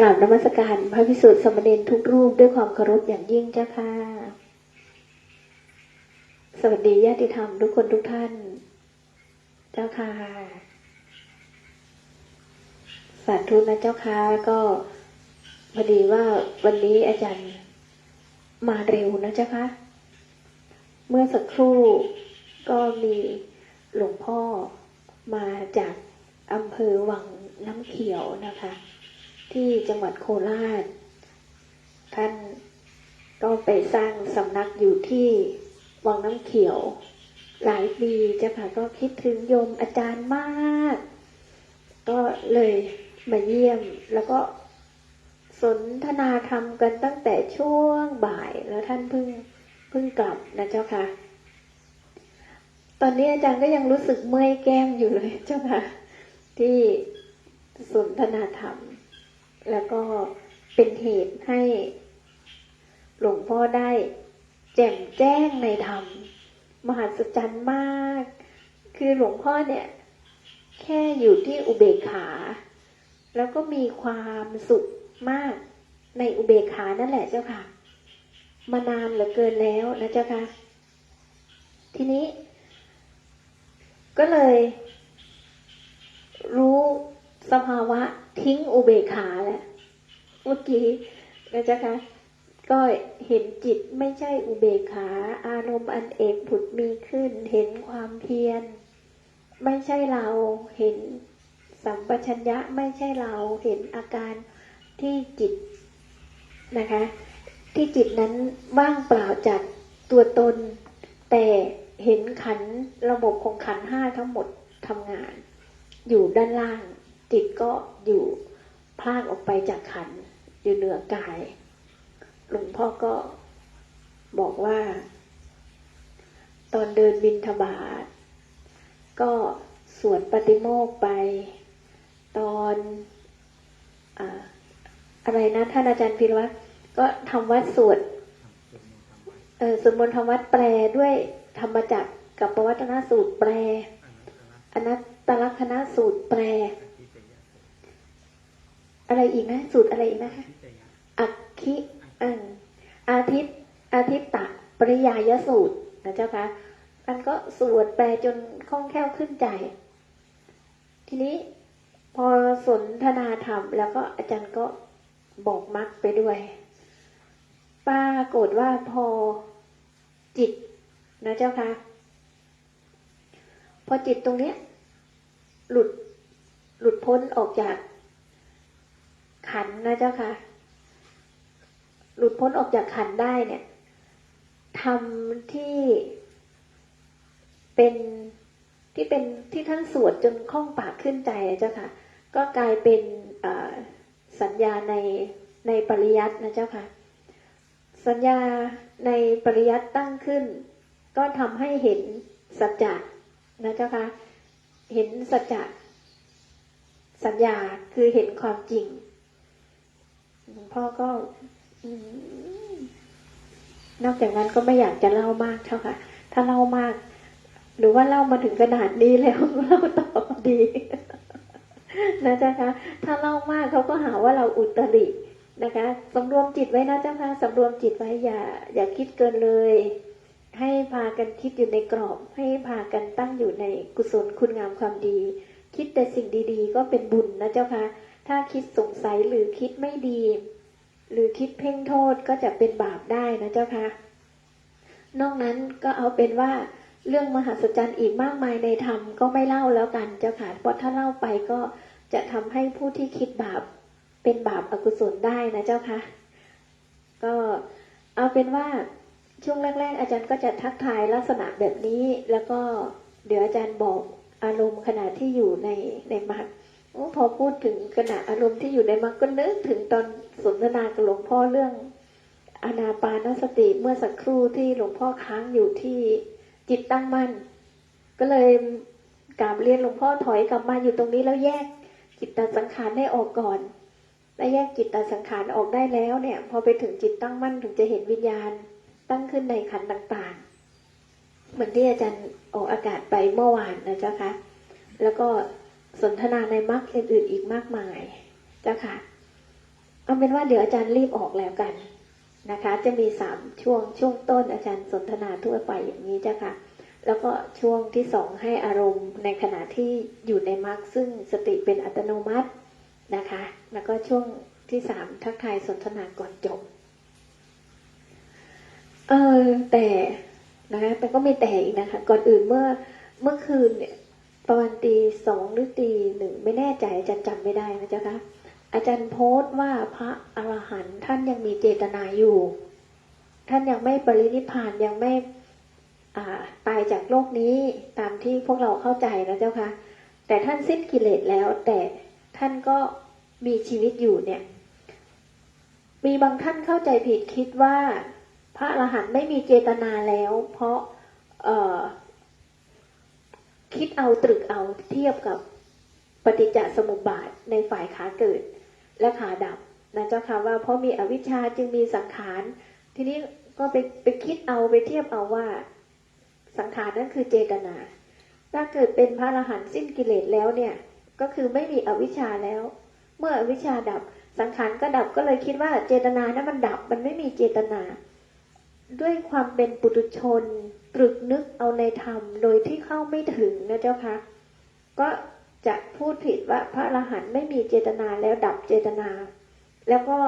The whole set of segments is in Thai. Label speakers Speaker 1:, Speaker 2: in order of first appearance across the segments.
Speaker 1: กราบนมัสการพระพิสุทธิ์สมเด็จทุกรูปด้วยความเคารพอย่างยิ่งเจ้าค่ะ สวัสดีญาติธรรมทุกคนทุกท่าน เจ้าค่ะ สาธุนะเจ้าค่ะก็พอดีว่าวันนี้อาจารย์มาเร็วนะเจ้าค่ะ เมื่อสักครู่ก็มีหลวงพ่อมาจากอำเภอวังน้ำเขียวนะคะ ที่จังหวัดโคราช ท่านก็ไปสร้างสำนักอยู่ที่วังน้ำเขียว หลายปีเจ้าค่ะก็คิดถึงโยมอาจารย์มาก ก็เลยมาเยี่ยมแล้วก็สนทนาธรรมกันตั้งแต่ช่วงบ่ายแล้วท่านเพิ่งเพิ่งกลับนะเจ้าค่ะ ตอนนี้อาจารย์ก็ยังรู้สึกเมื่อยแก้มอยู่เลยเจ้าค่ะ ที่สนทนาธรรม แล้วก็เป็นเหตุให้หลวงพ่อได้แจ่มแจ้งในธรรม มหัศจรรย์มาก คือหลวงพ่อเนี่ย แค่อยู่ที่อุเบกขา แล้วก็มีความสุขมากในอุเบกขานั่นแหละเจ้าค่ะ มานานเหลือเกินแล้วนะเจ้าค่ะ ทีนี้ ก็เลย รู้ สภาวะทิ้งอุเบกขาแหละเมื่อกี้นะจ้าค่ะก็เห็นจิตไม่ใช่อุเบกขา อารมณ์อันเอกผุดมีขึ้น เห็นความเพียร ไม่ใช่เราเห็นสัมปชัญญะไม่ใช่เราเห็นอาการที่จิตนะคะ ที่จิตนั้นว่างเปล่าจากตัวตน แต่เห็นขันระบบของขันห้าทั้งหมดทำงาน อยู่ด้านล่าง จิตก็อยู่พลากออกไปจากขันอยู่เหนือกาย หลวงพ่อก็บอกว่า ตอนเดินบินทบาทก็สวดปฏิโมกไป ตอนออะไรนะท่านอาจารย์พิรวัตรก็ทำวัดสวดเออสวดมนต์ทำวัดแปลด้วยธรรมจักรกับประวัตนสูตรแปลอนัตตลักนสูตรแปล อะไรอีกนะ สูตรอะไรอีกนะคะอักขิอังอาทิตย์อาทิตตะปริยายสูตรนะเจ้าคะอันก็สวดแปลจนคล่องแคล่วขึ้นใจ ทีนี้พอสนทนาธรรม แล้วก็อาจารย์ก็บอกมรรคไปด้วย ปรากฏว่าพอจิตนะเจ้าคะพอจิตตรงเนี้ย หลุดหลุดพ้นออกจาก ขันนะเจ้าค่ะ หลุดพ้นออกจากขันได้เนี่ยทำที่เป็นที่เป็นที่ท่านสวดจนคล่องปากขึ้นใจอะเจ้าค่ะ ก็กลายเป็นสัญญาในในปริยัตินะเจ้าค่ะ สัญญาในปริยัติตั้งขึ้น ก็ทำให้เห็นสัจจะนะเจ้าค่ะ เห็นสัจจะสัญญาคือเห็นความจริง พ่อก็นอกจากนั้นก็ไม่อยากจะเล่ามากเท่าค่ะ ถ้าเล่ามาก หรือว่าเล่ามาถึงขนาดนี้แล้วเล่าต่อดีนะเจ้าคะ ถ้าเล่ามากเขาก็หาว่าเราอุตรินะคะสำรวมจิตไว้นะเจ้าค่ะสำรวมจิตไว้อย่า อย่าคิดเกินเลย ให้พากันคิดอยู่ในกรอบ ให้พากันตั้งอยู่ในกุศลคุณงามความดี คิดแต่สิ่งดี ๆ ก็เป็นบุญนะเจ้าค่ะ ถ้าคิดสงสัยหรือคิดไม่ดี หรือคิดเพ่งโทษก็จะเป็นบาปได้นะเจ้าคะนอกนั้นก็เอาเป็นว่าเรื่องมหัศจรรย์อีกมากมายในธรรมก็ไม่เล่าแล้วกันเจ้าค่ะเพราะถ้าเล่าไปก็จะทำให้ผู้ที่คิดบาปเป็นบาปอกุศลได้นะเจ้าค่ะ ก็เอาเป็นว่าช่วงแรก ๆ อาจารย์ก็จะทักทายลักษณะแบบนี้ แล้วก็เดี๋ยวอาจารย์บอกอารมณ์ขณะที่อยู่ในในมรรค โอ้พอพูดถึงขณะอารมณ์ที่อยู่ในมรรคก็นึกถึงตอนสนทนากับหลวงพ่อเรื่องอานาปานสติเมื่อสักครู่ที่หลวงพ่อค้างอยู่ที่จิตตั้งมั่น ก็เลยกราบเรียนหลวงพ่อถอยกลับมาอยู่ตรงนี้แล้วแยกจิตตสังขารให้ออกก่อนและแยกจิตตสังขารออกได้แล้วเนี่ย พอไปถึงจิตตั้งมั่นถึงจะเห็นวิญญาณตั้งขึ้นในขันต่างๆ เหมือนที่อาจารย์ออกอากาศไปเมื่อวานนะเจ้าคะแล้วก็ สนทนาในมรรคอื่นๆอีกมากมาย เจ้าค่ะ เอาเป็นว่าเดี๋ยวอาจารย์รีบออกแล้วกันนะคะ จะมีสามช่วงช่วงต้นอาจารย์สนทนาทั่วไปอย่างนี้เจ้ะค่ะ แล้วก็ช่วงที่สองให้อารมณ์ในขณะที่อยู่ในมรรคซึ่งสติเป็นอัตโนมัตินะคะ แล้วก็ช่วงที่สามทักทายสนทนาก่อนจบ เออแต่นะคะแต่ก็ไม่แต่อีกนะคะ ก่อนอื่นเมื่อเมื่อคืนเนี่ย ประมาณตีสองหรือตีหนึ่งไม่แน่ใจอาจารย์จำไม่ได้นะเจ้าคะอาจารย์โพสต์ว่าพระอรหันต์ท่านยังมีเจตนาอยู่ ท่านยังไม่ปรินิพานยังไม่ตายจากโลกนี้ตามที่พวกเราเข้าใจนะเจ้าค่ะ แต่ท่านสิ้นกิเลสแล้ว แต่ท่านก็มีชีวิตอยู่เนี่ย มีบางท่านเข้าใจผิดคิดว่า พระอรหันต์ไม่มีเจตนาแล้ว เพราะเอ่อ คิดเอาตรึกเอาเทียบกับปฏิจจสมุปบาทในฝ่ายขาเกิด และขาดับนะเจ้าค่ะว่าเพราะมีอวิชชาจึงมีสังขาร ทีนี้ก็ไปไปคิดเอาไปเทียบเอาว่า สังขารนั้นคือเจตนา ถ้าเกิดเป็นพระอรหันต์สิ้นกิเลสแล้วเนี่ยก็คือไม่มีอวิชชาแล้ว เมื่ออวิชชาดับสังขารก็ดับก็เลยคิดว่าเจตนานั้นมันดับมันไม่มีเจตนา ด้วยความเป็นปุถุชน ตรึกนึกเอาในธรรมโดยที่เข้าไม่ถึงนะเจ้าคะก็จะพูดผิดว่าพระอรหันต์ไม่มีเจตนาแล้วดับเจตนา แล้วก็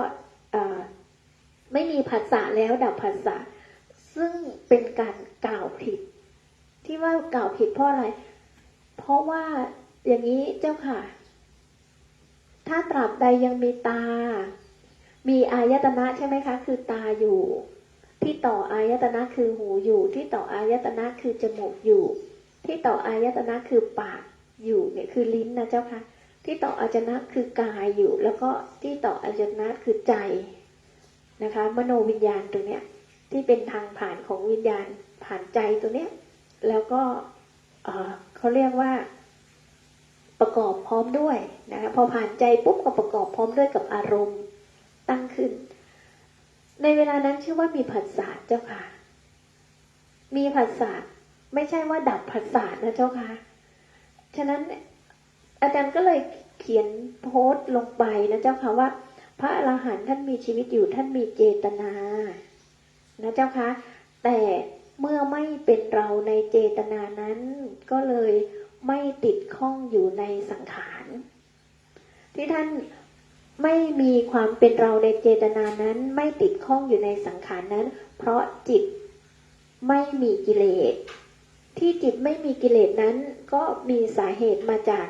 Speaker 1: ไม่มีผัสสะแล้วดับผัสสะซึ่งเป็นการกล่าวผิด ที่ว่ากล่าวผิดเพราะอะไร เพราะว่าอย่างนี้เจ้าค่ะ ถ้าตราบใดยังมีตา มีอายตนะใช่ไหมคะ คือตาอยู่ ที่ต่ออายตนะคือหูอยู่ ที่ต่ออายตนะคือจมูกอยู่ ที่ต่ออายตนะคือปากอยู่เนี่ยคือลิ้นนะเจ้าค่ะ ที่ต่ออายตนะคือกายอยู่ แล้วก็ที่ต่ออายตนะคือใจนะคะ มโนวิญญาณตัวเนี้ยที่เป็นทางผ่านของวิญญาณผ่านใจตัวเนี้ยแล้วก็เออเขาเรียกว่าประกอบพร้อมด้วยนะคะพอผ่านใจปุ๊บก็ประกอบพร้อมด้วยกับอารมณ์ตั้งขึ้น ในเวลานั้นชื่อว่ามีผัสสะเจ้าค่ะ มีผัสสะไม่ใช่ว่าดับผัสสะนะเจ้าค่ะ ฉะนั้นอาจารย์ก็เลยเขียนโพสต์ลงไปนะเจ้าค่ะว่า พระอรหันต์ท่านมีชีวิตอยู่ท่านมีเจตนา นะเจ้าคะแต่เมื่อไม่เป็นเราในเจตนานั้น ก็เลยไม่ติดข้องอยู่ในสังขาร ที่ท่าน ไม่มีความเป็นเราในเจตนานั้น ไม่ติดข้องอยู่ในสังขารนั้น เพราะจิตไม่มีกิเลส ที่จิตไม่มีกิเลสนั้น ก็มีสาเหตุมาจาก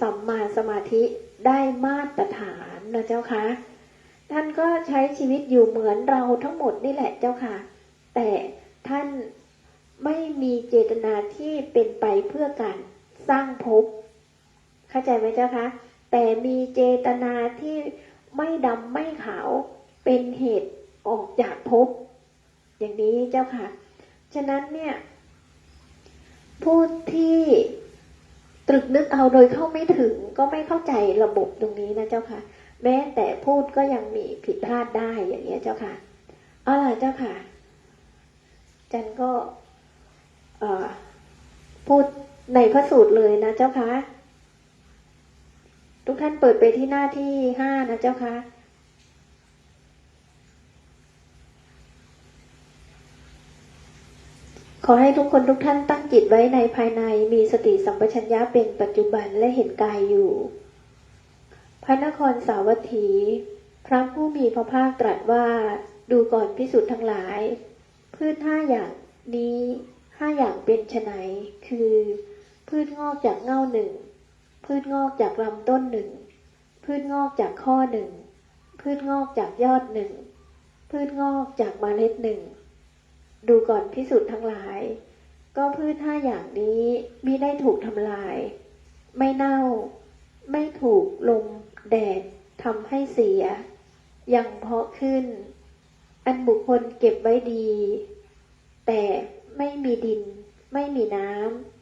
Speaker 1: สัมมาสมาธิได้มาตรฐานนะเจ้าคะท่านก็ใช้ชีวิตอยู่เหมือนเราทั้งหมดนี่แหละเจ้าค่ะ แต่ท่านไม่มีเจตนาที่เป็นไปเพื่อการสร้างภพเข้าใจไหมเจ้าคะ แต่มีเจตนาที่ไม่ดำไม่ขาวเป็นเหตุออกจากภพอย่างนี้เจ้าค่ะ ฉะนั้นเนี่ย ผู้ที่ตรึกนึกเอาโดยเข้าไม่ถึงก็ไม่เข้าใจระบบตรงนี้นะเจ้าค่ะ แม้แต่พูดก็ยังมีผิดพลาดได้อย่างเงี้เจ้าค่ะเอาล่ะเจ้าค่ะ จันก็พูดในพระสูตรเลยนะเจ้าค่ะ ทุกท่านเปิดไปที่หน้าที่ห้านะเจ้าค่ะขอให้ทุกคนทุกท่านตั้งจิตไว้ในภายในมีสติสัมปชัญญะเป็นปัจจุบันและเห็นกายอยู่ พระนครสาวัตถี พระผู้มีพระภาคตรัสว่าดูก่อนพิสุทธ์ทั้งหลาย พืชห้าอย่างนี้ห้าอย่างเป็นไฉนคือ พืชงอกจากเง่าหนึ่ง พืชงอกจากลำต้นหนึ่ง พืชงอกจากข้อหนึ่ง พืชงอกจากยอดหนึ่ง พืชงอกจากเมล็ดหนึ่ง ดูก่อนพิสุทธ์ทั้งหลาย ก็พืชห้าอย่างนี้มิได้ถูกทำลาย ไม่เน่า ไม่ถูกลมแดดทำให้เสีย ยังเพาะขึ้น อันบุคคลเก็บไว้ดี แต่ไม่มีดิน ไม่มีน้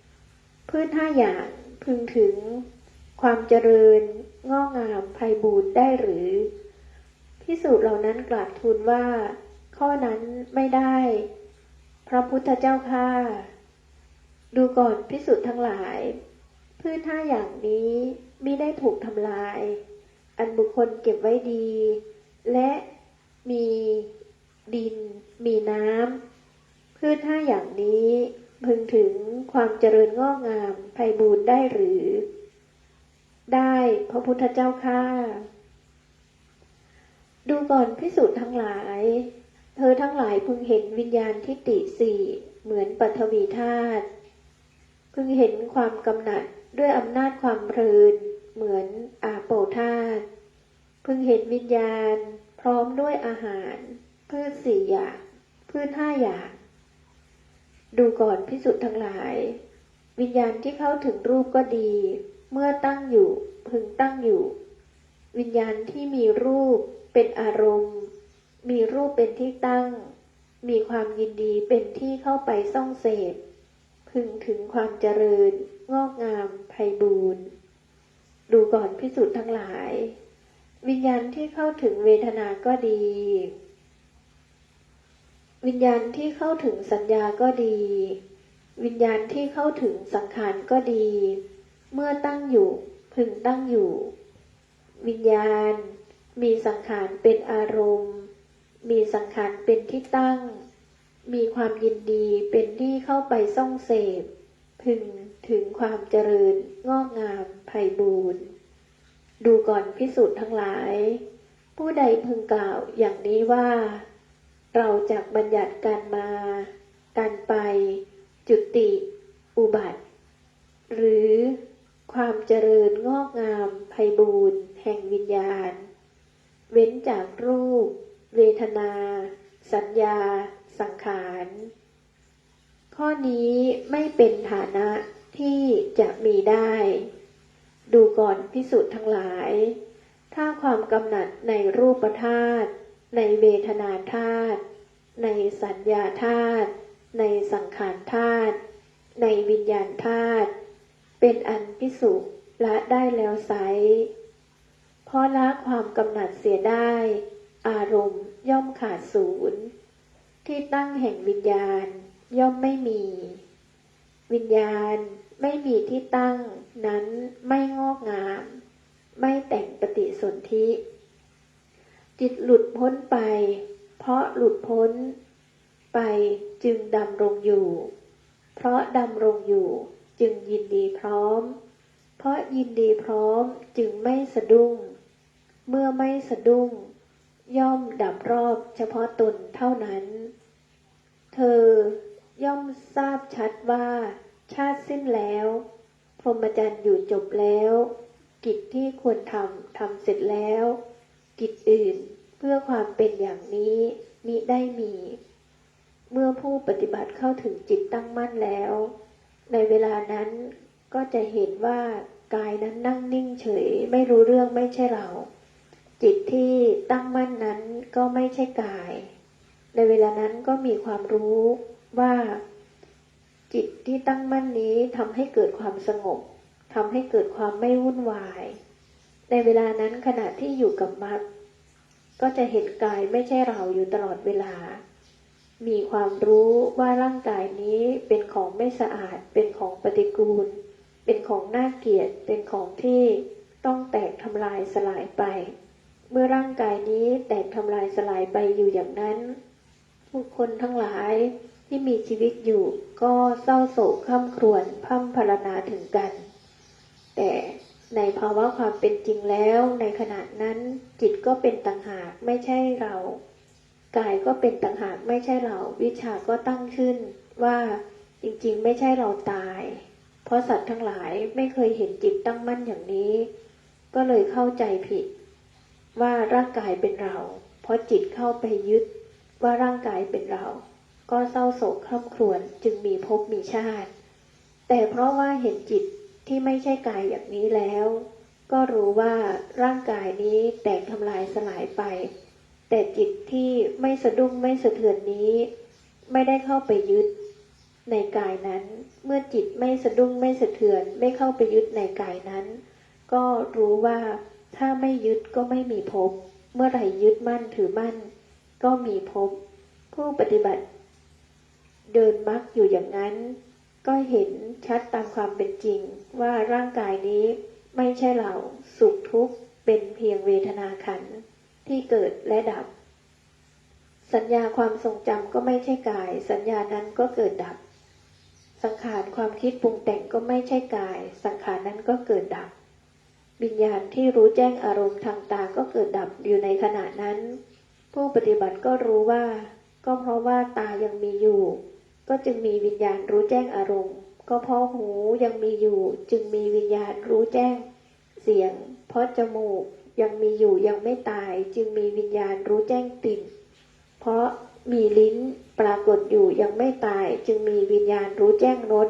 Speaker 1: ำพืชห้าอย่าง พึงถึงความเจริญงอกงามไพบูรณ์ได้หรือพิสูจน์เหล่านั้นกราบทูลว่า ข้อนั้นไม่ได้ พระพุทธเจ้าข้าดูก่อนพิสุทธ์ทั้งหลาย พืชห้าอย่างนี้ไมิได้ถูกทำลาย อันบุคคลเก็บไว้ดี และมีดิน มีน้ำพืชห้าอย่างนี้ พึงถึงความเจริญงอกงามไพบูรณ์ได้หรือ ได้พระพุทธเจ้าข้าดูก่อนพิสูจน์ทั้งหลาย เธอทั้งหลายพึงเห็นวิญญาณทิฏฐิสี่เหมือนปัทวีธาตุพึงเห็นความกำหนัดด้วยอำนาจความเพลินเหมือนอาโปธาตุพึงเห็นวิญญาณพร้อมด้วยอาหาร พืชสี่อย่าง พืชห้าอย่าง ดูก่อนพิสุทธ์ทั้งหลาย วิญญาณที่เข้าถึงรูปก็ดี เมื่อตั้งอยู่พึงตั้งอยู่ วิญญาณที่มีรูปเป็นอารมณ์ มีรูปเป็นที่ตั้ง มีความยินดีเป็นที่เข้าไปซ่องเสพ พึงถึงความเจริญ งอกงามไพบูรณ์ดูก่อนพิสูจน์ทั้งหลาย วิญญาณที่เข้าถึงเวทนาก็ดี วิญญาณที่เข้าถึงสัญญาก็ดี วิญญาณที่เข้าถึงสังขารก็ดี เมื่อตั้งอยู่พึงตั้งอยู่ วิญญาณ มีสังขารเป็นอารมณ์ มีสังขารเป็นที่ตั้ง มีความยินดีเป็นที่เข้าไปซ่องเสพ พึงถึงความเจริญงอกงามไพ่บูรณ์ดูก่อนพิสูจน์ทั้งหลาย ผู้ใดพึงกล่าวอย่างนี้ว่า เราจากบัญญัติการมา การไป จุติ อุบัติ หรือความเจริญงอกงามไพบูรณ์แห่งวิญญาณ เว้นจากรูป เวทนา สัญญา สังขาร ข้อนี้ไม่เป็นฐานะที่จะมีได้ ดูก่อนพิสูจน์ทั้งหลาย ถ้าความกำหนัดในรูปธาตุ ในเวทนาธาตุในสัญญาธาตุในสังขารธาตุในวิญญาณธาตุเป็นอันพิสุละได้แล้วไซเพราะละความกำหนัดเสียได้ อารมณ์ย่อมขาดศูนย์ที่ตั้งแห่งวิญญาณย่อมไม่มี วิญญาณไม่มีที่ตั้งนั้นไม่งอกงาม ไม่แต่งปฏิสนธิ จิตหลุดพ้นไป เพราะหลุดพ้น ไปจึงดำรงอยู่ เพราะดำรงอยู่จึงยินดีพร้อม เพราะยินดีพร้อมจึงไม่สะดุ้ง เมื่อไม่สะดุ้ง ย่อมดับรอบเฉพาะตนเท่านั้น เธอย่อมทราบชัดว่า ชาติสิ้นแล้ว พรหมจรรย์อยู่จบแล้ว กิจที่ควรทำทำเสร็จแล้ว กิจอื่น เพื่อความเป็นอย่างนี้มิได้มี เมื่อผู้ปฏิบัติเข้าถึงจิตตั้งมั่นแล้ว ในเวลานั้นก็จะเห็นว่ากายนั้นนั่งนิ่งเฉย ไม่รู้เรื่องไม่ใช่เรา จิตที่ตั้งมั่นนั้นก็ไม่ใช่กาย ในเวลานั้นก็มีความรู้ว่า จิตที่ตั้งมั่นนี้ทำให้เกิดความสงบทำให้เกิดความไม่วุ่นวาย ในเวลานั้นขณะที่อยู่กับมรรคก็จะเห็นกายไม่ใช่เราอยู่ตลอดเวลา มีความรู้ว่าร่างกายนี้เป็นของไม่สะอาด เป็นของปฏิกูล เป็นของน่าเกลียด เป็นของที่ต้องแตกทำลายสลายไป เมื่อร่างกายนี้แตกทำลายสลายไปอยู่อย่างนั้นบุคคลทั้งหลายที่มีชีวิตอยู่ก็เศร้าโศกข้ามครวญพร่ำพรรณนาถึงกัน แต่ ในภาวะความเป็นจริงแล้วในขณะนั้นจิตก็เป็นต่างหากไม่ใช่เรา กายก็เป็นต่างหากไม่ใช่เรา วิชาก็ตั้งขึ้นว่าจริงๆ ไม่ใช่เราตาย เพราะสัตว์ทั้งหลายไม่เคยเห็นจิตตั้งมั่นอย่างนี้ ก็เลยเข้าใจผิด ว่าร่างกายเป็นเรา เพราะจิตเข้าไปยึดว่าร่างกายเป็นเรา ก็เศร้าโศกคร่ำครวญจึงมีภพมีชาติ แต่เพราะว่าเห็นจิต ที่ไม่ใช่กายอย่างนี้แล้ว ก็รู้ว่าร่างกายนี้แตกทำลายสลายไป แต่จิตที่ไม่สะดุ้งไม่สะเทือนนี้ ไม่ได้เข้าไปยึด ในกายนั้น เมื่อจิตไม่สะดุ้งไม่สะเทือน ไม่เข้าไปยึดในกายนั้น ก็รู้ว่าถ้าไม่ยึดก็ไม่มีภพเมื่อไหร่ยึดมั่นถือมั่น ก็มีภพผู้ปฏิบัติ เดินมรรคอยู่อย่างนั้น ก็เห็นชัดตามความเป็นจริงว่าร่างกายนี้ไม่ใช่เราสุขทุกข์เป็นเพียงเวทนาขันที่เกิดและดับ สัญญาความทรงจำก็ไม่ใช่กาย สัญญานั้นก็เกิดดับ สังขารความคิดปรุงแต่งก็ไม่ใช่กาย สังขารนั้นก็เกิดดับวิญญาณที่รู้แจ้งอารมณ์ทางตาก็เกิดดับอยู่ในขณะนั้น ผู้ปฏิบัติก็รู้ว่า ก็เพราะว่าตายังมีอยู่ ก็จึงมีวิญญาณรู้แจ้งอารมณ์ ก็เพราะหูยังมีอยู่ จึงมีวิญญาณรู้แจ้ง เสียง เพราะจมูกยังมีอยู่ยังไม่ตาย จึงมีวิญญาณรู้แจ้งกลิ่น เพราะมีลิ้นปรากฏอยู่ยังไม่ตาย จึงมีวิญญาณรู้แจ้งรส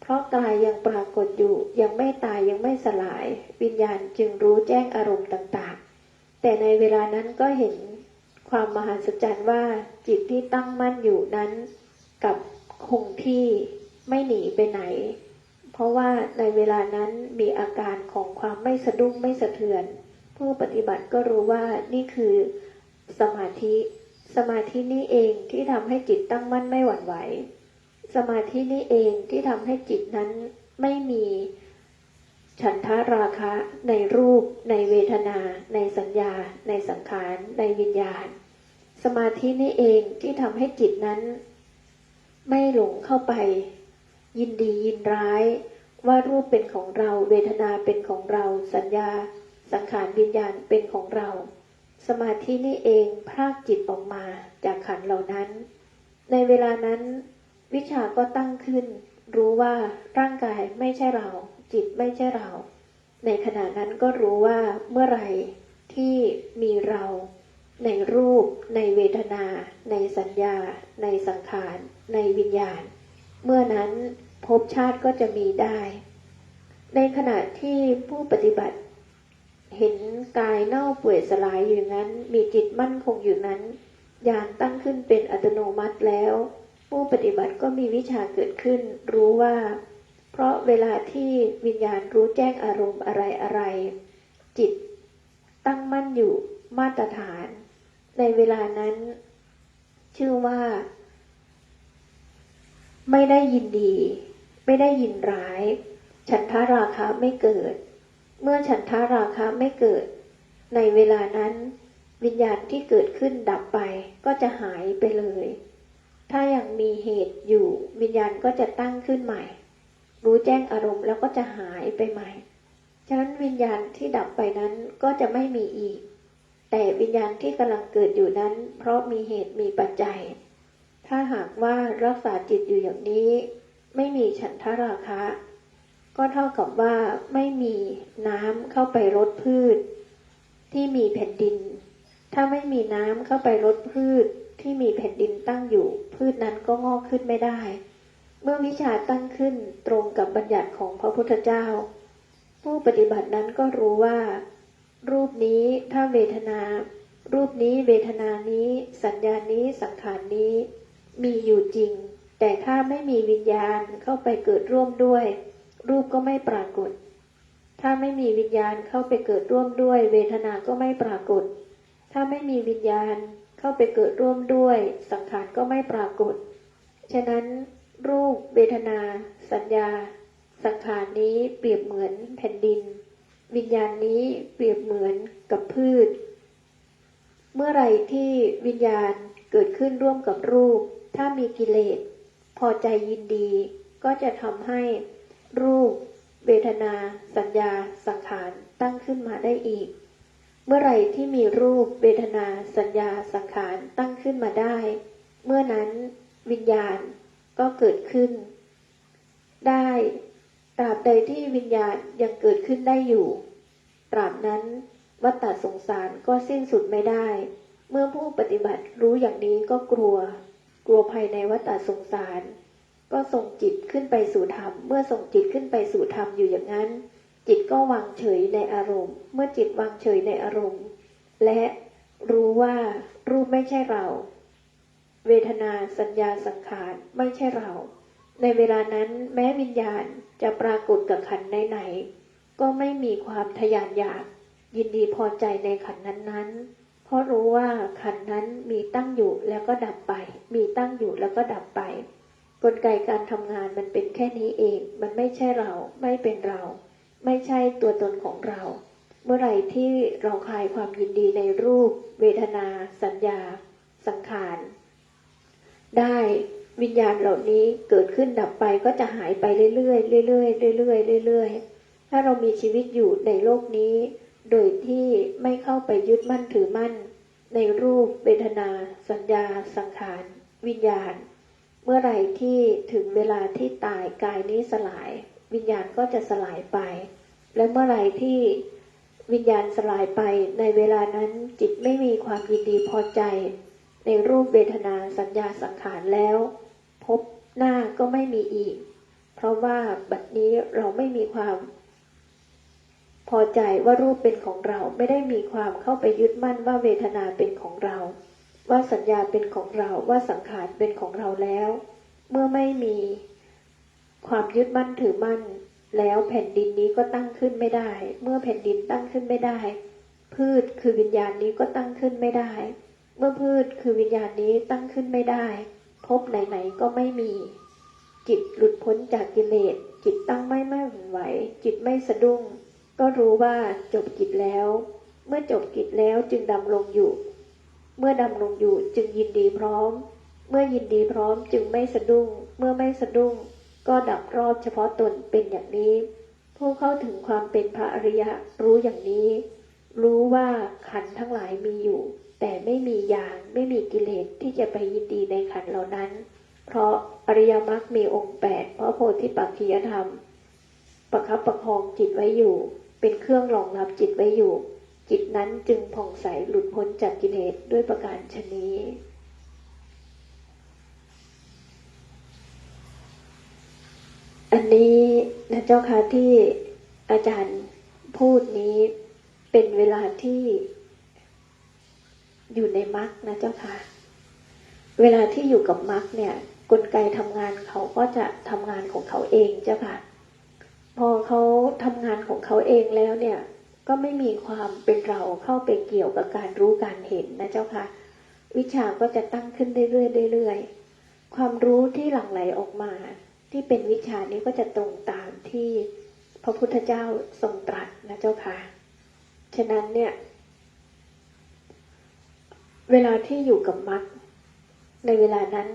Speaker 1: เพราะกายยังปรากฏอยู่ยังไม่ตายยังไม่สลาย วิญญาณจึงรู้แจ้งอารมณ์ต่างๆ แต่ในเวลานั้นก็เห็นความมหัศจรรย์ว่าจิตที่ตั้งมั่นอยู่นั้น กับคงที่ไม่หนีไปไหน เพราะว่าในเวลานั้นมีอาการของความไม่สะดุ้งไม่สะเทือน ผู้ปฏิบัติก็รู้ว่านี่คือสมาธิ สมาธินี่เองที่ทำให้จิตตั้งมั่นไม่หวั่นไหว สมาธินี่เองที่ทำให้จิตนั้นไม่มีฉันทาราคะในรูป ในเวทนา ในสัญญา ในสังขาร ในวิญญาณ สมาธินี่เองที่ทำให้จิตนั้น ไม่หลงเข้าไป ยินดียินร้าย ว่ารูปเป็นของเรา เวทนาเป็นของเรา สัญญา สังขารวิญญาณเป็นของเรา สมาธินี่เองพรากจิตออกมาจากขันเหล่านั้น ในเวลานั้น วิชาก็ตั้งขึ้น รู้ว่าร่างกายไม่ใช่เรา จิตไม่ใช่เรา ในขณะนั้นก็รู้ว่าเมื่อไหร่ที่มีเรา ในรูป ในเวทนา ในสัญญา ในสังขาร ในวิญญาณ เมื่อนั้นภพชาติก็จะมีได้ ในขณะที่ผู้ปฏิบัติ เห็นกายเน่าเปื่อยสลายอยู่างนั้น มีจิตมั่นคงอยู่นั้นญาณตั้งขึ้นเป็นอัตโนมัติแล้ว ผู้ปฏิบัติก็มีวิชาเกิดขึ้น รู้ว่า เพราะเวลาที่วิญญาณรู้แจ้งอารมณ์อะไรอะไร จิตตั้งมั่นอยู่มาตรฐาน ในเวลานั้น ชื่อว่า ไม่ได้ยินดี ไม่ได้ยินร้าย ฉันทาราคะไม่เกิด เมื่อฉันทาราคะไม่เกิด ในเวลานั้น วิญญาณที่เกิดขึ้นดับไปก็จะหายไปเลย ถ้ายังมีเหตุอยู่วิญญาณก็จะตั้งขึ้นใหม่ รู้แจ้งอารมณ์แล้วก็จะหายไปใหม่ ฉะนั้นวิญญาณที่ดับไปนั้นก็จะไม่มีอีก แต่วิญญาณที่กำลังเกิดอยู่นั้น เพราะมีเหตุมีปัจจัย ถ้าหากว่ารักษาจิตอยู่อย่างนี้ ไม่มีฉันทราคะ ก็เท่ากับว่าไม่มีน้ำเข้าไปรดพืช ที่มีแผ่นดิน ถ้าไม่มีน้ำเข้าไปรดพืชที่มีแผ่นดินตั้งอยู่ พืชนั้นก็งอกขึ้นไม่ได้ เมื่อวิชาตั้งขึ้นตรงกับบัญญัติของพระพุทธเจ้า ผู้ปฏิบัตินั้นก็รู้ว่า รูปนี้ถ้าเวทนา รูปนี้เวทนานี้ สัญญานี้สังขารนี้ มีอยู่จริง แต่ถ้าไม่มีวิญญาณเข้าไปเกิดร่วมด้วย รูปก็ไม่ปรากฏ ถ้าไม่มีวิญญาณเข้าไปเกิดร่วมด้วย เวทนาก็ไม่ปรากฏ ถ้าไม่มีวิญญาณเข้าไปเกิดร่วมด้วย สังขารก็ไม่ปรากฏ ฉะนั้น รูป เวทนา สัญญา สังขารนี้เปรียบเหมือนแผ่นดิน วิญญาณนี้เปรียบเหมือนกับพืช เมื่อไรที่วิญญาณเกิดขึ้นร่วมกับรูป ถ้ามีกิเลส พอใจยินดี ก็จะทำให้รูป เวทนา สัญญา สังขารตั้งขึ้นมาได้อีก เมื่อไรที่มีรูป เวทนา สัญญา สังขารตั้งขึ้นมาได้ เมื่อนั้นวิญญาณก็เกิดขึ้น ได้ ตราบใดที่วิญญาณยังเกิดขึ้นได้อยู่ ตราบนั้นวัฏฏะสงสารก็สิ้นสุดไม่ได้ เมื่อผู้ปฏิบัติรู้อย่างนี้ก็กลัว กลัวภายในวัฏฏะสงสาร ก็ส่งจิตขึ้นไปสู่ธรรม เมื่อส่งจิตขึ้นไปสู่ธรรมอยู่อย่างนั้น จิตก็วางเฉยในอารมณ์ เมื่อจิตวางเฉยในอารมณ์ และรู้ว่ารูปไม่ใช่เรา เวทนาสัญญาสังขารไม่ใช่เรา ในเวลานั้นแม้วิญญาณจะปรากฏกับขันไหนๆก็ไม่มีความทยานอยาก ยินดีพอใจในขันนั้นๆ เพราะรู้ว่าขันนั้นมีตั้งอยู่แล้วก็ดับไป มีตั้งอยู่แล้วก็ดับไป กลไกการทำงานมันเป็นแค่นี้เอง มันไม่ใช่เรา ไม่เป็นเรา ไม่ใช่ตัวตนของเรา เมื่อไหร่ที่เราคลายความยินดีในรูป เวทนา สัญญา สังขาร ได้ วิญญาณเหล่านี้เกิดขึ้นดับไปก็จะหายไปเรื่อยๆเรื่อยๆเรื่อยๆเรื่อยๆถ้าเรามีชีวิตอยู่ในโลกนี้ โดยที่ไม่เข้าไปยึดมั่นถือมั่น ในรูปเวทนา สัญญา สังขาร วิญญาณ เมื่อไหร่ที่ถึงเวลาที่ตายกายนี้สลาย วิญญาณก็จะสลายไป และเมื่อไหร่ที่วิญญาณสลายไปในเวลานั้นจิตไม่มีความยินดีพอใจ ในรูปเวทนาสัญญาสังขารแล้ว พบหน้าก็ไม่มีอีก เพราะว่าบัดนี้เราไม่มีความ พอใจว่ารูปเป็นของเราไม่ได้มีความเข้าไปยึดมั่นว่าเวทนาเป็นของเรา ว่าสัญญาเป็นของเราว่าสังขารเป็นของเราแล้ว เมื่อไม่มีความยึดมั่นถือมั่น แล้วแผ่นดินนี้ก็ตั้งขึ้นไม่ได้ เมื่อแผ่นดินตั้งขึ้นไม่ได้ พืชคือวิญญาณนี้ก็ตั้งขึ้นไม่ได้ เมื่อพืชคือวิญญาณนี้ตั้งขึ้นไม่ได้ พบไหนๆก็ไม่มี จิตหลุดพ้นจากกิเลส จิตตั้งไม่ไม่หวั่นไหว จิตไม่สะดุ้ง ก็รู้ว่าจบกิจแล้ว เมื่อจบกิจแล้วจึงดำรงอยู่ เมื่อดำรงอยู่จึงยินดีพร้อม เมื่อยินดีพร้อมจึงไม่สะดุ้ง เมื่อไม่สะดุ้ง ก็ดับรอบเฉพาะตนเป็นอย่างนี้ ผู้เข้าถึงความเป็นพระอริยะรู้อย่างนี้ รู้ว่าขันธ์ทั้งหลายมีอยู่ แต่ไม่มียางไม่มีกิเลสที่จะไปยินดีในขันเหล่านั้น เพราะอริยมรรคมีองค์แปดเพราะโพธิปักขียธรรม ประคับประคองจิตไว้อยู่ เป็นเครื่องรองรับจิตไว้อยู่ จิตนั้นจึงผ่องใสหลุดพ้นจากกิเลสด้วยประการชนี้อันนี้นะเจ้าค่ะที่อาจารย์พูดนี้เป็นเวลาที่ อยู่ในมรรคนะเจ้าค่ะ เวลาที่อยู่กับมรรคเนี่ย กลไกทำงานเขาก็จะทำงานของเขาเองเจ้าค่ะ พอเขาทำงานของเขาเองแล้วเนี่ย ก็ไม่มีความเป็นเราเข้าไปเกี่ยวกับการรู้การเห็นนะเจ้าค่ะ วิชาก็จะตั้งขึ้นเรื่อยๆเรื่อยๆความรู้ที่หลั่งไหลออกมา ที่เป็นวิชานี้ก็จะตรงตามที่พระพุทธเจ้าทรงตรัสนะเจ้าค่ะ ฉะนั้นเนี่ย เวลาที่อยู่กับมรรคในเวลานั้น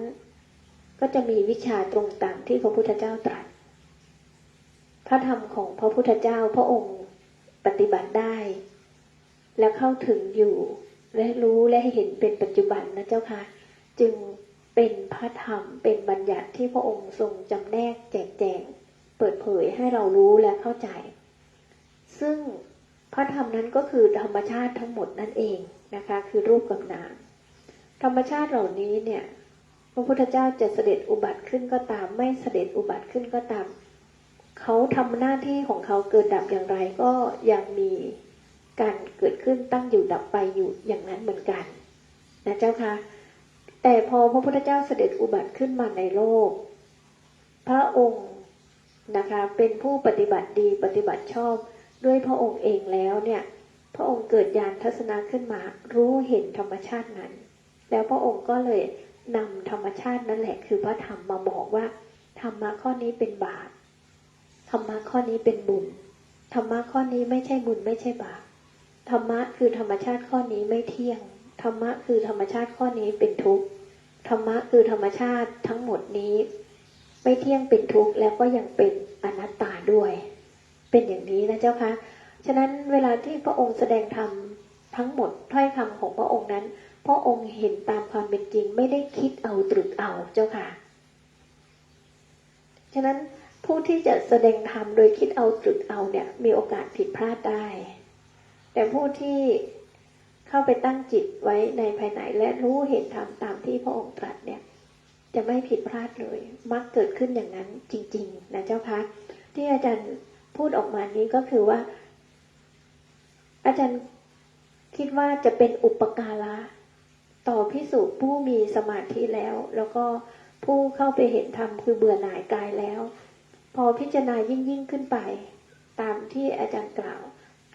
Speaker 1: ก็จะมีวิชาตรงตามที่พระพุทธเจ้าตรัส พระธรรมของพระพุทธเจ้าพระองค์ปฏิบัติได้ และเข้าถึงอยู่และรู้และเห็นเป็นปัจจุบันนะเจ้าค่ะ จึงเป็นพระธรรมเป็นบัญญัติที่พระองค์ทรงจำแนกแจกแจง เปิดเผยให้เรารู้และเข้าใจ ซึ่งพระธรรมนั้นก็คือธรรมชาติทั้งหมดนั่นเอง นะคะ คือรูปกับนามธรรมชาติเหล่านี้เนี่ยพระพุทธเจ้าจะเสด็จอุบัติขึ้นก็ตาม ไม่เสด็จอุบัติขึ้นก็ตามเขาทำหน้าที่ของเขาเกิดดับอย่างไรก็ยังมีการเกิดขึ้นตั้งอยู่ดับไปอยู่อย่างนั้นเหมือนกันนะเจ้าค่ะแต่พอพระพุทธเจ้าเสด็จอุบัติขึ้นมาในโลก พระองค์นะคะเป็นผู้ปฏิบัติดีปฏิบัติชอบด้วยพระองค์เองแล้วเนี่ย พระองค์เกิดญาณทัศนะขึ้นมา รู้เห็นธรรมชาตินั้น แล้วพระองค์ก็เลยนำธรรมชาตินั่นแหละ คือพระธรรมมาบอกว่าธรรมะข้อนี้เป็นบาปธรรมะข้อนี้เป็นบุญธรรมะข้อนี้ไม่ใช่บุญไม่ใช่บาปธรรมะคือธรรมชาติข้อนี้ไม่เที่ยงธรรมะคือธรรมชาติข้อนี้เป็นทุกข์ธรรมะคือธรรมชาติทั้งหมดนี้ ไม่เที่ยงเป็นทุกข์แล้วก็ยังเป็นอนัตตาด้วย เป็นอย่างนี้นะเจ้าคะ ฉะนั้นเวลาที่พระองค์แสดงธรรมทั้งหมดถ้อยคำของพระองค์นั้น พระองค์เห็นตามความเป็นจริงไม่ได้คิดเอาตรึกเอาเจ้าค่ะ ฉะนั้นผู้ที่จะแสดงธรรมโดยคิดเอาตรึกเอาเนี่ยมีโอกาสผิดพลาดได้ แต่ผู้ที่เข้าไปตั้งจิตไว้ในภายในและรู้เห็นธรรมตามที่พระองค์ตรัสเนี่ยจะไม่ผิดพลาดเลย มักเกิดขึ้นอย่างนั้นจริง ๆ นะเจ้าคะที่อาจารย์พูดออกมานี้ก็คือว่า อาจารย์คิดว่าจะเป็นอุปการะต่อพิสูจผู้มีสมาธิแล้ว แล้วก็ผู้เข้าไปเห็นธรรมคือเบื่อหน่ายกายแล้ว พอพิจารณายิ่งยิ่งขึ้นไป ตามที่อาจารย์กล่าว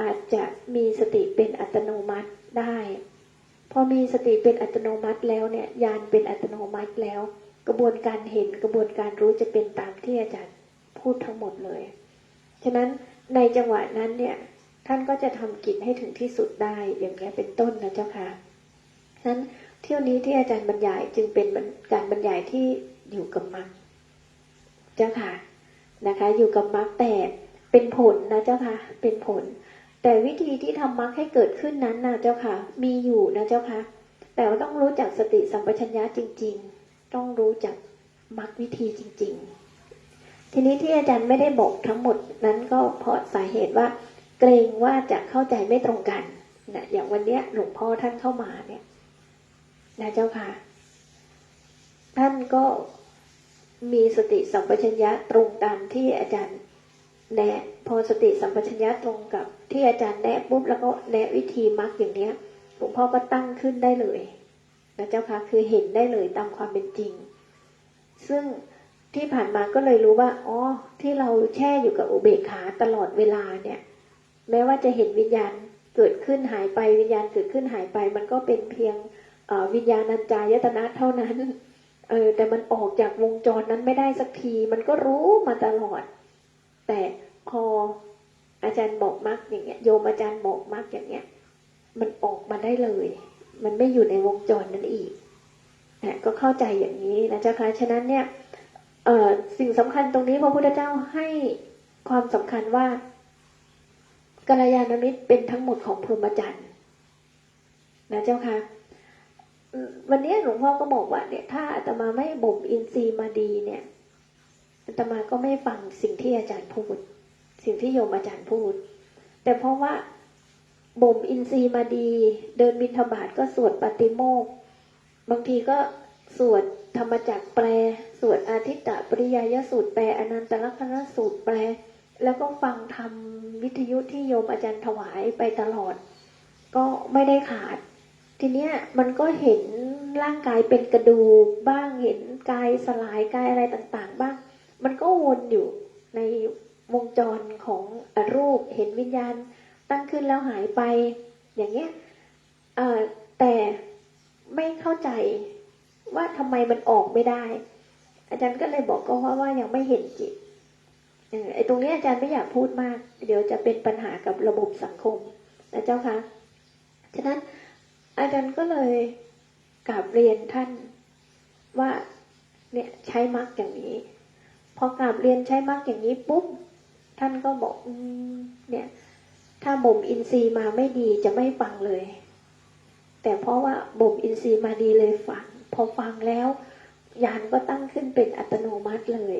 Speaker 1: อาจจะมีสติเป็นอัตโนมัติได้ พอมีสติเป็นอัตโนมัติแล้วเนี่ยญาณเป็นอัตโนมัติแล้ว กระบวนการเห็นกระบวนการรู้จะเป็นตามที่อาจารย์พูดทั้งหมดเลย ฉะนั้นในจังหวะนั้นเนี่ย ท่านก็จะทำกิจให้ถึงที่สุดได้อย่างนี้ยเป็นต้นนะเจ้าค่ะฉะนั้นเที่ยวนี้ที่อาจารย์บรรยายจึงเป็นการบรรยายที่อยู่กับมรรคเจ้าค่ะนะคะ อยู่กับมรรคแต่เป็นผลนะเจ้าค่ะ เป็นผล แต่วิธีที่ทำมรรคให้เกิดขึ้นนั้นนะเจ้าค่ะ มีอยู่นะเจ้าค่ะ แต่ว่าต้องรู้จักสติสัมปชัญญะจริง ๆ ต้องรู้จักมรรควิธีจริง ๆ ทีนี้ที่อาจารย์ไม่ได้บอกทั้งหมดนั้นก็เพราะสาเหตุว่า เกรงว่าจะเข้าใจไม่ตรงกันนะอย่างวันเนี้ยหลวงพ่อท่านเข้ามาเนี่ยนะเจ้าค่ะ ท่านก็มีสติสัมปชัญญะตรงตามที่อาจารย์แนะพอสติสัมปชัญญะตรงกับที่อาจารย์แนะปุ๊บแล้วก็แนะวิธีมรรคอย่างเนี้ยหลวงพ่อก็ตั้งขึ้นได้เลยนะเจ้าค่ะคือเห็นได้เลยตามความเป็นจริง ซึ่งที่ผ่านมาก็เลยรู้ว่าอ๋อที่เราแช่อยู่กับอุเบกขาตลอดเวลาเนี่ย แม้ว่าจะเห็นวิญญาณเกิดขึ้นหายไปวิญญาณเกิดขึ้นหายไป มันก็เป็นเพียงวิญญาณัญจายตนะเท่านั้นเออแต่มันออกจากวงจรนั้นไม่ได้สักที มันก็รู้มาตลอด แต่พออาจารย์บอกมักอย่างเงี้ยโยมอาจารย์บอกมักอย่างเงี้ย มันออกมาได้เลย มันไม่อยู่ในวงจรนั้นอีกนะก็เข้าใจอย่างนี้นะเจ้าค่ะฉะนั้นเนี่ยสิ่งสำคัญตรงนี้พระพุทธเจ้าให้ความสำคัญว่า กัลยาณมิตรเป็นทั้งหมดของพรหมจรรย์นะเจ้าค่ะวันนี้หลวงพ่อก็บอกว่าเนี่ยถ้าอาตมาไม่บ่มอินทรีย์มาดีเนี่ยอาตมาก็ไม่ฟังสิ่งที่อาจารย์พูด สิ่งที่โยมอาจารย์พูด แต่เพราะว่าบ่มอินทรีย์มาดี เดินบิณฑบาตก็สวดปฏิโมก บางทีก็สวดธรรมจักรแปล สวดอาทิตตปริยายสูตรแปลอนันตลักษณสูตรแปล แล้วก็ฟังทำวิทยุที่โยมอาจารย์ถวายไปตลอด ก็ไม่ได้ขาด ทีเนี้ยมันก็เห็นร่างกายเป็นกระดูกบ้างเห็นกายสลายกายอะไรต่างๆ บ้าง มันก็วนอยู่ในวงจรของอรูปเห็นวิญญาณตั้งขึ้นแล้วหายไป อย่างเงี้ยแต่ไม่เข้าใจว่าทำไมมันออกไม่ได้ อาจารย์ก็เลยบอกก็ว่าว่ายังไม่เห็นจิต ไอ้ตรงนี้อาจารย์ไม่อยากพูดมาก เดี๋ยวจะเป็นปัญหากับระบบสังคมนะเจ้าคะฉะนั้นอาจารย์ก็เลยกราบเรียนท่านว่าเนี่ยใช้มรรคอย่างนี้ พอกราบเรียนใช้มรรคอย่างนี้ปุ๊บท่านก็บอกอเนี่ย ถ้าบ่มอินทรีย์มาไม่ดีจะไม่ฟังเลย แต่เพราะว่าบ่มอินทรีย์มาดีเลยฟัง พอฟังแล้วยานก็ตั้งขึ้นเป็นอัตโนมัติเลย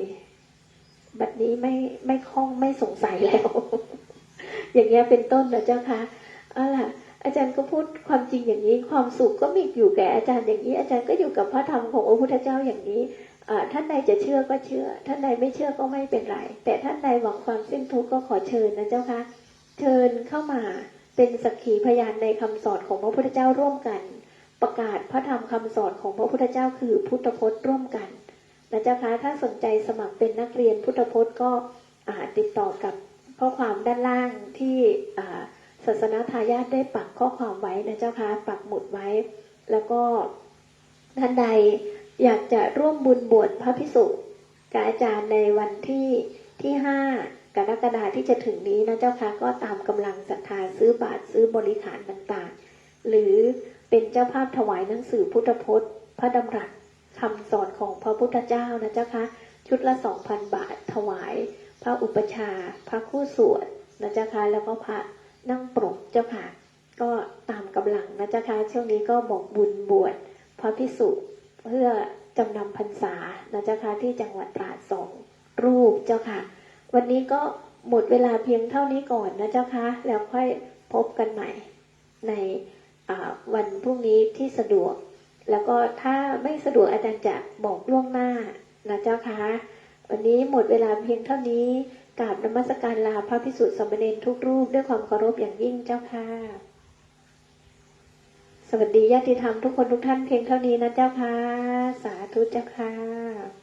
Speaker 1: บัดนี้ไม่ไม่คล่องไม่สงสัยแล้ว อย่างเงี้ยเป็นต้นนะเจ้าคะเอาล่ะ อาจารย์ก็พูดความจริงอย่างนี้ ความสุขก็มีอยู่แก่อาจารย์อย่างนี้ อาจารย์ก็อยู่กับพระธรรมของพระพุทธเจ้าอย่างนี้ท่านใดจะเชื่อก็เชื่อ ท่านใดไม่เชื่อก็ไม่เป็นไร แต่ท่านใดหวังความสิ้นทุกข์ก็ขอเชิญนะเจ้าคะเชิญเข้ามาเป็นสักขีพยานในคำสอนของพระพุทธเจ้าร่วมกัน ประกาศพระธรรมคำสอนของพระพุทธเจ้าคือพุทธพจน์ร่วมกัน นะเจ้าคะถ้าสนใจสมัครเป็นนักเรียนพุทธพจน์ก็ติดต่อกับข้อความด้านล่างที่ศาสนาทายาทได้ปักข้อความไว้นะเจ้าคะปักหมุดไว้ แล้วก็ท่านใดอยากจะร่วมบุญบวชพระพิสุกับอาจารย์ในวันที่ที่ห้ากรกฎาที่จะถึงนี้นะเจ้าคะก็ตามกำลังศรัทธาซื้อบาทซื้อบริขารต่างๆ หรือเป็นเจ้าภาพถวายหนังสือพุทธพจน์ พระดำรัส คำสอนของพระพุทธเจ้านะเจ้าคะชุดละสองพันบาทถวาย พระอุปชา พระคู่สวดนะเจ้าคะแล้วก็พระนั่งปรกเจ้าค่ะ ก็ตามกำลังนะเจ้าค่ะช่วงนี้ก็บอกบุญบวชพระพิสุเพื่อจำนำพรรษานะเจ้าค่ะที่จังหวัดตราดสองรูปเจ้าค่ะ วันนี้ก็หมดเวลาเพียงเท่านี้ก่อนนะเจ้าค่ะแล้วค่อยพบกันใหม่ในวันพรุ่งนี้ที่สะดวก แล้วก็ถ้าไม่สะดวกอาจารย์จะบอกล่วงหน้านะเจ้าค่ะวันนี้หมดเวลาเพียงเท่านี้กราบนมัสการลาพระพิสุทธิ์สมณีทุกรูปด้วยความเคารพอย่างยิ่งเจ้าค่ะ สวัสดีญาติธรรมทุกคนทุกท่านเพียงเท่านี้นะเจ้าค่ะ สาธุเจ้าค่ะ